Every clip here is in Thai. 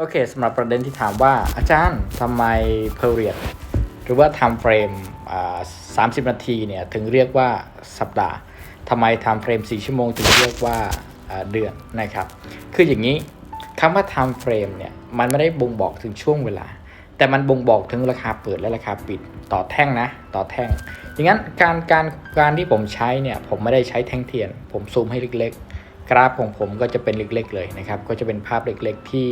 โอเคสำหรับประเด็นที่ถามว่าอาจารย์ทำไม period หรือว่า time frame อ่า30นาทีเนี่ยถึงเรียกว่าสัปดาห์ทำไม time frame 4ชั่วโมงถึงเรียกว่าอ่าเดือนนะครับ คืออย่างนี้คำว่า time frame เนี่ยมันไม่ได้บ่งบอกถึงช่วงเวลา แต่มันบ่งบอกถึงราคาเปิดและราคาปิดต่อแท่งนะต่อแท่งอย่างนั้นการการการที่ผมใช้เนี่ยผมไม่ได้ใช้แท่งเทียน ผมซูมให้เล็กๆ กราฟของผมก็จะเป็นเล็กๆเลยนะครับก็จะเป็นภาพเล็กๆที่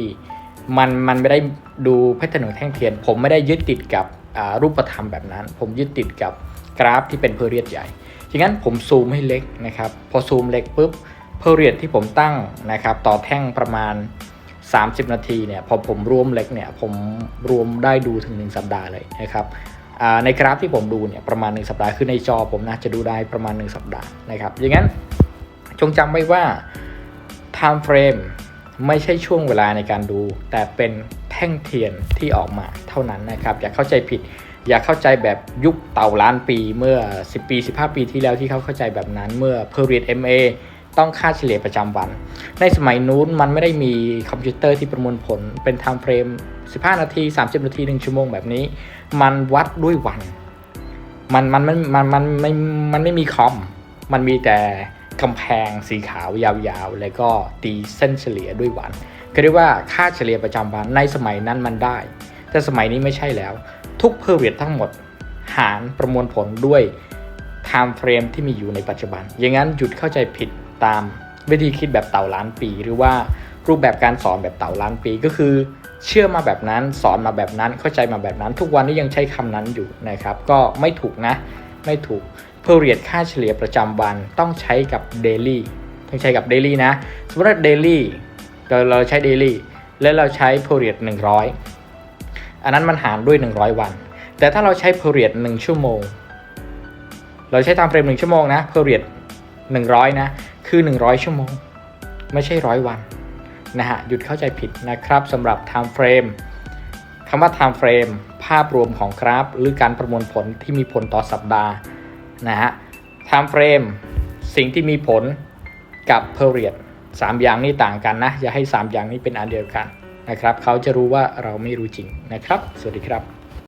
มันมันไม่ได้ดูแพทเทิร์นของแท่งเทียน ผมไม่ได้ยึดติดกับรูปธรรมแบบนั้น ผมยึดติดกับกราฟที่เป็นเพเรียดใหญ่อย่างนั้นผมซูมให้เล็กนะครับ พอซูมเล็กปุ๊บเพเรียดที่ผมตั้งนะครับ ต่อแท่งประมาณ 30 นาทีเนี่ย พอผมรวมเล็กเนี่ย ผมรวมได้ดูถึง 1 สัปดาห์เลยนะครับในกราฟที่ผมดูเนี่ยประมาณ 1 สัปดาห์ คือในจอผมนะจะดูได้ประมาณ 1 สัปดาห์นะครับอย่างนั้นจงจำไว้ว่า time frame ไม่ใช่ช่วงเวลาในการดู แต่เป็นแท่งเทียนที่ออกมาเท่านั้นนะครับ อย่าเข้าใจผิด อย่าเข้าใจแบบยุคเต่าล้านปีเมื่อ 10 ปี 15 ปีที่แล้วที่เขาเข้าใจแบบนั้นเมื่อ period MA ต้องค่าเฉลี่ยประจำวัน ในสมัยนู้นมันไม่ได้มีคอมพิวเตอร์ที่ประมวลผลเป็น time frame 15 นาที 30 นาที 1 ชั่วโมงแบบนี้ มันวัดด้วยวัน มันมันมันมันมันไม่มันไม่มีคอม มันมีแต่ กำแพงสีขาวยาวๆ แล้วก็ตีเส้นเฉลี่ยด้วยวันคือเรียกว่าค่าเฉลี่ยประจำวันในสมัยนั้นมันได้ แต่สมัยนี้ไม่ใช่แล้ว ทุกเพอร์เวททั้งหมดหารประมวลผลด้วย time frame ที่มีอยู่ในปัจจุบัน อย่างนั้นหยุดเข้าใจผิดตามวิธีคิดแบบเต่าล้านปี หรือว่ารูปแบบการสอนแบบเต่าล้านปีก็คือ เชื่อมาแบบนั้นสอนมาแบบนั้นเข้าใจมาแบบนั้น ทุกวันนี้ยังใช้คำนั้นอยู่นะครับ ก็ไม่ถูกนะ ไม่ถูก period ค่าเฉลี่ยประจำวันต้องใช้กับ daily ต้องใช้กับ daily นะ สมมติว่า daily เราเราใช้ daily แล้วเราใช้ period 100 อันนั้นมันหารด้วย 100 วัน แต่ถ้าเราใช้ period 1 ชั่วโมง เราใช้ time frame 1ชั่วโมงนะ period 100 นะ คือ 100 ชั่วโมง ไม่ใช่ร้อยวันนะฮะหยุดเข้าใจผิดนะครับสำหรับ time frame คำว่า time frame ภาพรวมของกราฟ หรือการประมวลผลที่มีผลต่อสัปดาห์ นะฮะ time frame สิ่งที่มีผลกับ period สามอย่างนี้ต่างกันนะ อย่าให้ 3 อย่างนี้เป็นอันเดียวกันนะครับ เขาจะรู้ว่าเราไม่รู้จริงนะครับ สวัสดีครับ